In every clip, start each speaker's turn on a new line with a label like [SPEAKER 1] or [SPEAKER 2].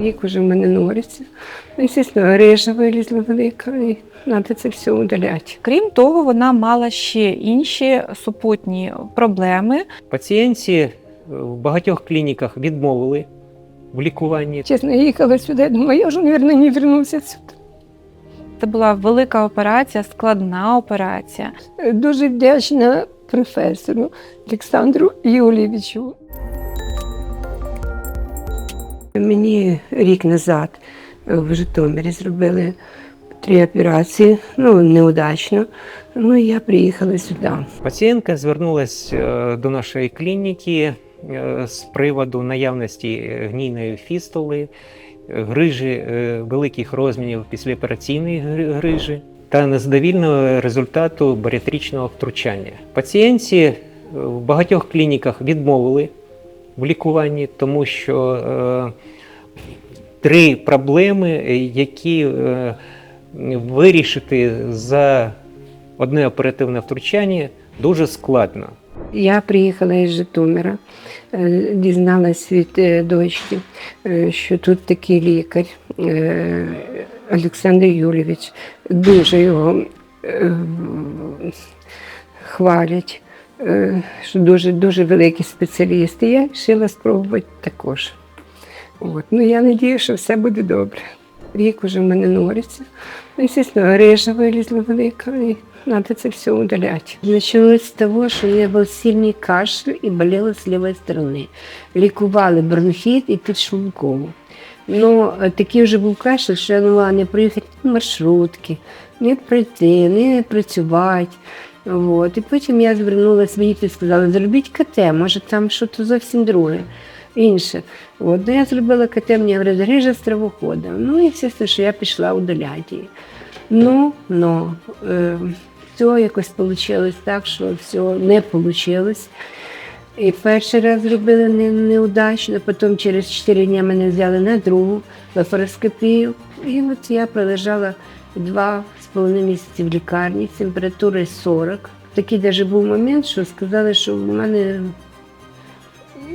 [SPEAKER 1] Вік уже в мене нориться. Ну, Звісно, грижа вилізла велика, і треба це все удаляти.
[SPEAKER 2] Крім того, вона мала ще інші супутні проблеми.
[SPEAKER 3] Пацієнтці в багатьох клініках відмовили в лікуванні.
[SPEAKER 1] Чесно, я їхала сюди, думаю, я вже, мабуть, не вернуся сюди.
[SPEAKER 2] Це була велика операція, складна операція.
[SPEAKER 1] Дуже вдячна професору Олександру Юлійовичу. Мені рік назад в Житомирі зробили три операції, ну неудачно. Ну і я приїхала сюди.
[SPEAKER 3] Пацієнтка звернулася е, до нашої клініки е, з приводу наявності е, гнійної фістули, е, грижі е, великих розмірів післяопераційної гри- грижі та незадовільного результату баріатричного втручання. Пацієнтці е, в багатьох клініках відмовили в лікуванні, тому що е, три проблеми, які е, вирішити за одне оперативне втручання дуже складно.
[SPEAKER 1] Я приїхала із Житомира, е, дізналась від е, дочки, е, що тут такий лікар Олександр Юрійович. Дуже його хвалять, що дуже, дуже великий спеціаліст. І я вирішила спробувати також. От. Ну, я сподіваюся, що все буде добре. Рік уже в мене нориться. Ну, звісно, грижа вилізла велика, і треба це все удаляти.
[SPEAKER 4] Началось с того, что у меня был сильный кашель и болела с левой стороны. Лікували бронхит і підшлункову. Ну, е, такий вже був кашель, що я не могла не проїхати ні маршрутки, не прийти, не працювати. От. І потім я звернулася, мені тут сказали, зробіть КТ, може там щось зовсім друге, інше. От. Ну, я зробила КТ, мені говорять, грижа стравохода. Ну і все, що я пішла удаляти її. Ну, ну, е, все якось вийшло так, що все не вийшло. І перший раз зробили не, неудачно, потім через 4 дні мене взяли на другу лафароскопію. І от я пролежала два з половиною місяці в лікарні, з температурою 40. Такий навіть був момент, що сказали, що в мене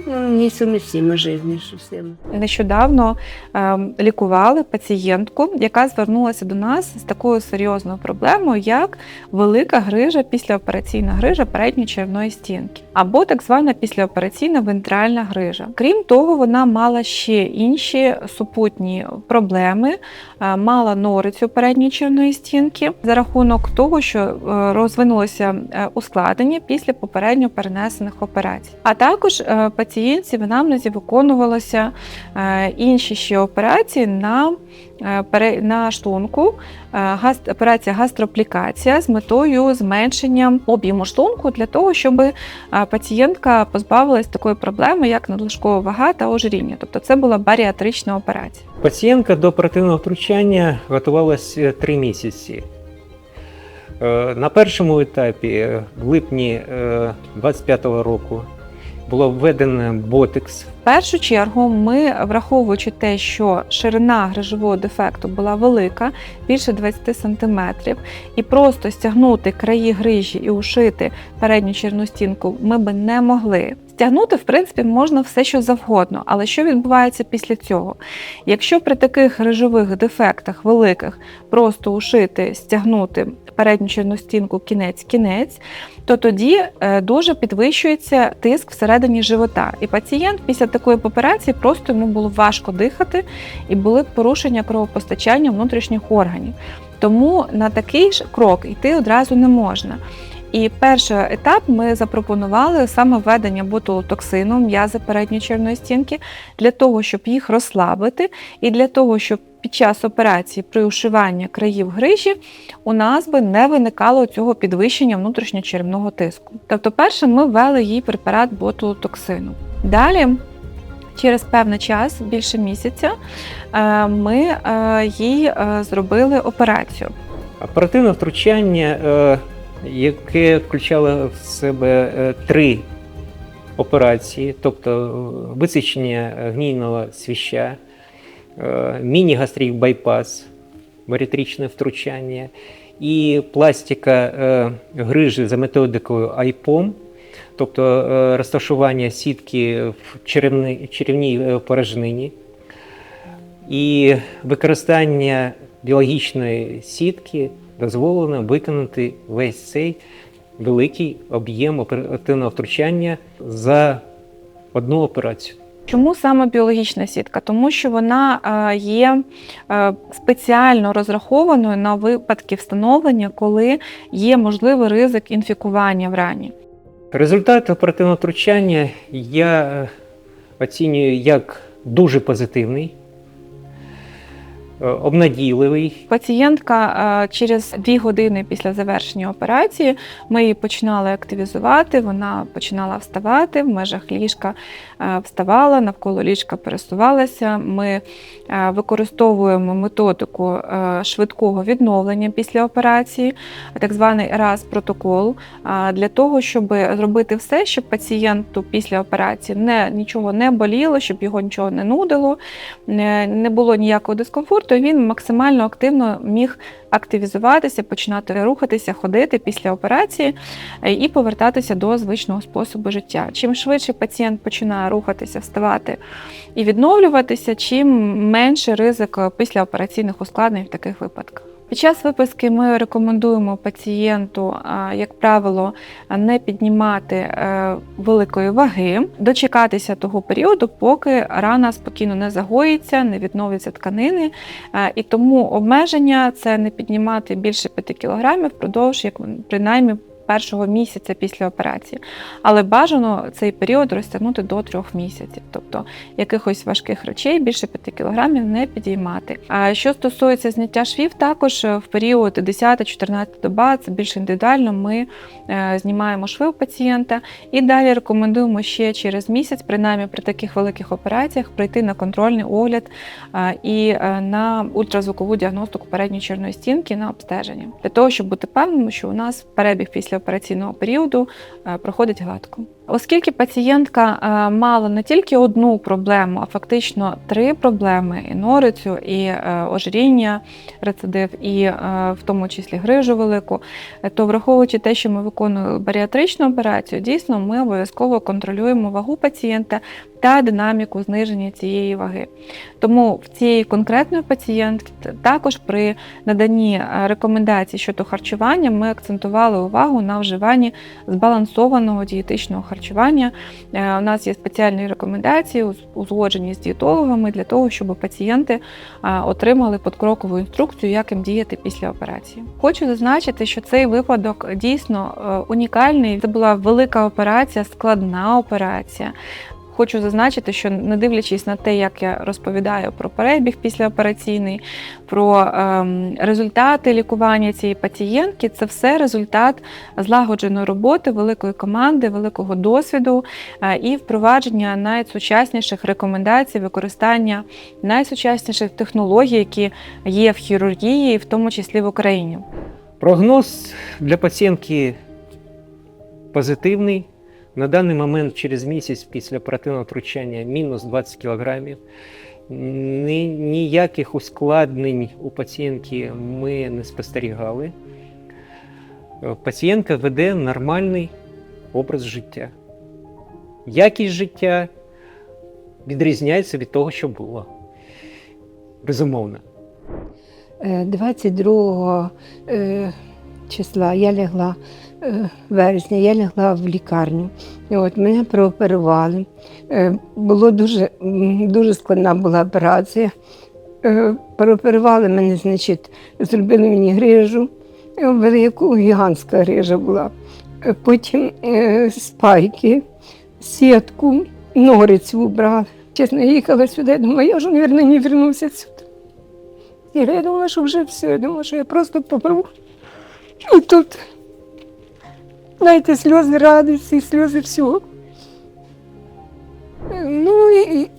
[SPEAKER 4] несумісимо життя, що з.
[SPEAKER 2] Нещодавно ем, лікували пацієнтку, яка звернулася до нас з такою серйозною проблемою, як велика грижа післяопераційна грижа передньої черевної стінки, або так звана післяопераційна вентральна грижа. Крім того, вона мала ще інші супутні проблеми, е, мала норицю передньої черевної стінки за рахунок того, що е, розвинулося е, ускладнення після попередньо перенесених операцій. А також е, пацієнтці в анамнезі виконувалося е, інші ще операції на, е, на шлунку, е, операція гастроплікація з метою зменшення об'єму шлунку для того, щоб пацієнтка позбавилась такої проблеми, як надлишкова вага та ожиріння. Тобто це була баріатрична операція.
[SPEAKER 3] Пацієнтка до оперативного втручання готувалася три місяці. На першому етапі, в липні 25-го року, було введено ботекс.
[SPEAKER 2] В першу чергу ми, враховуючи те, що ширина грижового дефекту була велика, більше 20 см, і просто стягнути краї грижі і ушити передню черну стінку ми би не могли. Стягнути, в принципі, можна все, що завгодно, але що відбувається після цього? Якщо при таких грижових дефектах великих просто ушити, стягнути передню черну стінку кінець-кінець, то тоді е, дуже підвищується тиск всередині живота. І пацієнт після такої операції просто йому було важко дихати і були порушення кровопостачання внутрішніх органів. Тому на такий ж крок йти одразу не можна. І перший етап ми запропонували саме введення ботулотоксину м'язи передньої червної стінки для того, щоб їх розслабити, і для того, щоб під час операції при ушиванні країв грижі у нас би не виникало цього підвищення внутрішньочеревного тиску. Тобто, перше, ми ввели їй препарат ботулотоксину. Далі. Через певний час, більше місяця, е, ми е, їй е, зробили операцію.
[SPEAKER 3] Оперативне втручання, яке включало в себе е, три операції, тобто е, висічення гнійного свіща, е, міні-гастрик байпас, баріатричне втручання і пластика грижі за методикою IPOM тобто розташування сітки в черевній порожнині і використання біологічної сітки дозволено виконати весь цей великий об'єм оперативного втручання за одну операцію.
[SPEAKER 2] Чому саме біологічна сітка? Тому що вона е, є е, спеціально розрахованою на випадки встановлення, коли є можливий ризик інфікування в рані.
[SPEAKER 3] Результат оперативного втручання я е, оцінюю як дуже позитивний, обнадійливий.
[SPEAKER 2] Пацієнтка е, через дві години після завершення операції ми її починали активізувати. Вона починала вставати в межах ліжка, е, вставала навколо ліжка, пересувалася. Ми е, використовуємо методику е, швидкого відновлення після операції, так званий раз протокол, е, для того, щоб зробити все, щоб пацієнту після операції не нічого не боліло, щоб його нічого не нудило, не було ніякого дискомфорту. І Він максимально активно міг активізуватися, починати рухатися, ходити після операції е, і повертатися до звичного способу життя. Чим швидше пацієнт починає рухатися, вставати і відновлюватися, чим менше ризик післяопераційних ускладнень в таких випадках. Під час виписки ми рекомендуємо пацієнту, як правило, не піднімати е, великої ваги, дочекатися того періоду, поки рана спокійно не загоїться, не відновляться тканини. Е, І тому обмеження це не піднімати більше 5 кг впродовж як принаймні першого місяця після операції. Але бажано цей період розтягнути до трьох місяців, тобто якихось важких речей більше 5 кг не підіймати. А що стосується зняття швів, також е, в період 10-14 доба це більш індивідуально. Ми е, знімаємо шви у пацієнта і далі рекомендуємо ще через місяць, принаймні при таких великих операціях, прийти на контрольний огляд е, і на ультразвукову діагностику передньої черної стінки на обстеження, для того, щоб бути певним, що у нас перебіг післяопераційного періоду е, проходить гладко. Оскільки пацієнтка е, мала не тільки одну проблему, а фактично три проблеми: і норицю, і е, ожиріння, рецидив, і в тому числі грижу велику, то враховуючи те, що ми виконуємо баріатричну операцію, дійсно ми обов'язково контролюємо вагу пацієнта та динаміку зниження цієї ваги. Тому в цієї конкретної пацієнтки також при наданні рекомендацій щодо харчування ми акцентували увагу на вживанні збалансованого дієтичного харчування. Е, У нас є спеціальні рекомендації, уз- узгоджені з дієтологами для того, щоб пацієнти е, отримали подкрокову інструкцію, як їм діяти після операції. Хочу зазначити, що цей випадок дійсно е, унікальний. Це була велика операція, складна операція. Хочу зазначити, що не дивлячись на те, як я розповідаю про перебіг післяопераційний, про ем, результати лікування цієї пацієнтки, це все результат злагодженої роботи великої команди, великого досвіду е, і впровадження найсучасніших рекомендацій, використання найсучасніших технологій, які є в хірургії, в тому числі в Україні.
[SPEAKER 3] Прогноз для пацієнтки позитивний. На даний момент, через місяць після оперативного втручання, мінус 20 кг. Ні, ніяких ускладнень у пацієнтки ми не спостерігали. Е, Пацієнтка веде нормальний образ життя. Якість життя відрізняється від того, що було. Безумовно.
[SPEAKER 4] Е, 22 е, числа я лягла е, вересня, я лягла в лікарню. От мене прооперували. Е, Було дуже, дуже складна була операція. Е, Прооперували мене, значить, зробили мені грижу, е, велику гігантська грижа була. Е, Потім е, спайки, сітку, норицю убрали. Чесно, я їхала сюди, я думала, я вже, мабуть, не вернуся сюди. І я думала, що вже все, я думала, що я просто помру. І тут, знаєте, сльози радості, сльози всього. Ну і,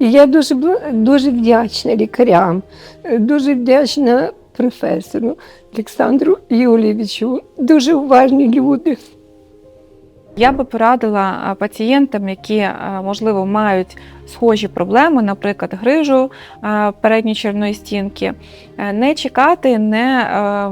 [SPEAKER 4] і, я дуже, дуже вдячна лікарям, дуже вдячна професору Олександру Юлійовичу. Дуже уважні люди.
[SPEAKER 2] Я би порадила пацієнтам, які можливо мають схожі проблеми, наприклад, грижу передньої черної стінки, е, не чекати, не е,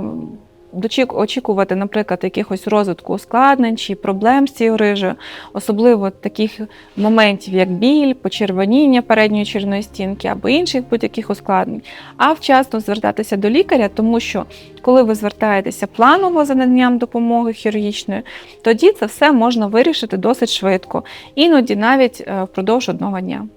[SPEAKER 2] очікувати, наприклад, якихось розвитку ускладнень чи проблем з цією грижею, особливо таких моментів, як біль, почервоніння передньої черної стінки або інших будь-яких ускладнень, а вчасно звертатися до лікаря, тому що коли ви звертаєтеся планово за наданням допомоги хірургічної, тоді це все можна вирішити досить швидко, іноді навіть е, впродовж одного дня.